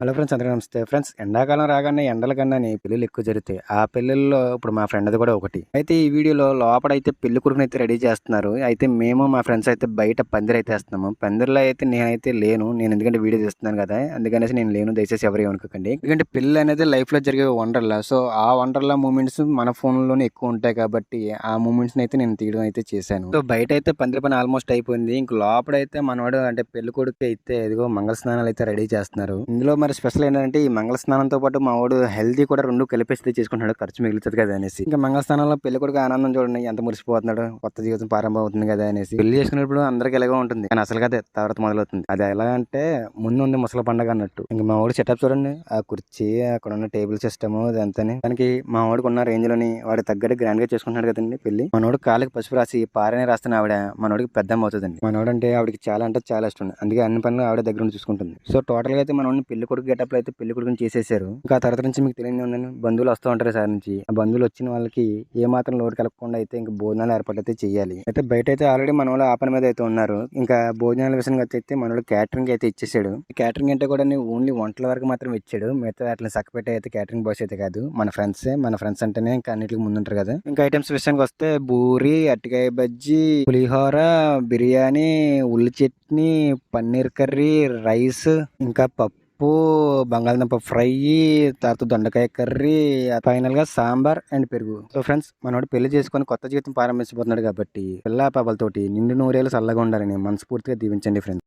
Hello friends అందరికీ నమస్తే. Friends ఎండాకాలం రాగానే ఎండల కన్నాని పెళ్ళిళ్ళు ఎక్కువ జరుగుతాయి. ఆ పెళ్ళిళ్ళలో ఇప్పుడు మా ఫ్రెండ్ది కూడా ఒకటి. అయితే ఈ వీడియోలో లోపల అయితే పెళ్ళి కొడుకుని అయితే రెడీ చేస్తున్నారు. అయితే మేము మా ఫ్రెండ్స్ అయితే బయట పందిరి అయితే వేస్తున్నాము. పందిరిలో అయితే నేనైతే లేను. నేను ఎందుకంటే వీడియో చేస్తున్నాను కదా. అందుకనేసి నేను లేను. దయచేసి ఎవరు ఏమనుకోకండి. ఎందుకంటే పెళ్ళి అనేది లైఫ్లో జరిగే వండర్లా సో ఆ వండర్లా మూమెంట్స్ మన ఫోన్లోనే ఎక్కువ ఉంటాయి కాబట్టి ఆ మూమెంట్స్ని అయితే నేను తీయడం అయితే చేశాను. సో బయట అయితే పందిరి పని ఆల్మోస్ట్ అయిపోయింది. ఇంక లోపల అయితే మనవాడు అంటే పెళ్ళి కొడుకు అయితే ఇదిగో మంగళ స్నానాలు అయితే రెడీ చేస్తున్నారు. ఇందులో మరి స్పెషల్ ఏంటంటే ఈ మంగళ స్నానంతో పాటు మా వాడు హెల్దీ కూడా రెండు కలిపేస్తే చేసుకుంటున్నాడు ఖర్చు మిగులుతుంది కదా అనేసి. ఇంకా మంగళ స్నానంలో పెళ్ళి కొడుకు ఆనందం చూడండి ఎంత మురిసిపోతున్నాడు కొత్త జీవితం ప్రారంభం అవుతుంది కదా అనేసి. పెళ్ళి చేసుకున్నప్పుడు అందరికి ఎలాగో ఉంటుంది కానీ అసలు కదా తర్వాత మొదలవుతుంది. అది ఎలా అంటే ముందు ఉంది ముసల పండగ అన్నట్టు. ఇంకా మా వాడు సెటప్ చూడండి ఆ కుర్చీ అక్కడ ఉన్న టేబుల్ సిస్టమ్ అదంతాని దానికి మా వాడికి ఉన్న రేంజ్లోని వాడి తగ్గట్టు గ్రాండ్గా చేసుకుంటున్నాడు కదండి పెళ్ళి మనోడు కాళ్ళకి పసుపు రాసి పారనే రాస్తున్న ఆవిడ మనోడికి పెద్ద అవుతుందండి. మనోడు అంటే ఆవిడకి చాలా అంటే చాలా ఇష్టం. అందుకే అన్ని పనులు ఆవిడ దగ్గర ఉండి చూసుకుంటుంది. సో టోటల్గా అయితే మనోడిని పెళ్ళి కొడుకు గెటప్ అయితే పెళ్ళి కొడుకుని చేసేసారు. ఇంకా ఆ తర్వాత నుంచి మీకు తెలియదు ఉందని బంధువులు వస్తూ ఉంటారు సార్ నుంచి. ఆ బంధువులు వచ్చిన వాళ్ళకి ఏ మాత్రం లోటు కలగకుండా అయితే ఇంకా భోజనాలు ఏర్పాటు అయితే చేయాలి. అయితే బయట అయితే ఆల్రెడీ మన వాళ్ళు ఆ పని మీద అయితే ఉన్నారు. ఇంకా భోజనాల విషయానికి అయితే మన క్యాటరింగ్ అయితే ఇచ్చేసాడు. క్యాటరింగ్ అంటే కూడా ఓన్లీ వంటల వరకు మాత్రం ఇచ్చాడు. మిగతా అట్లా సక్కపెట్టి అయితే క్యాటరింగ్ బాయ్స్ అయితే కాదు. మన ఫ్రెండ్స్ మన ఫ్రెండ్స్ అంటేనే ఇంకా అన్నిటికి ముందుంటారు కదా. ఇంకా ఐటమ్స్ విషయానికి వస్తే బూరి అరటికాయ బజ్జి పులిహోర బిర్యానీ ఉల్లి చట్నీ పన్నీర్ కర్రీ రైస్ ఇంకా పప్పు. పప్పు బంగాళదుంప ఫ్రై తర్వాత దొండకాయ కర్రీ ఫైనల్గా సాంబార్ అండ్ పెరుగు. సో ఫ్రెండ్స్ మనోడు పెళ్ళి చేసుకొని కొత్త జీవితం ప్రారంభించబోతున్నాడు కాబట్టి పిల్ల పాపలతోటి నిండు నూరేళ్ళు చల్లగా ఉండాలని మనస్ఫూర్తిగా దీవించండి ఫ్రెండ్స్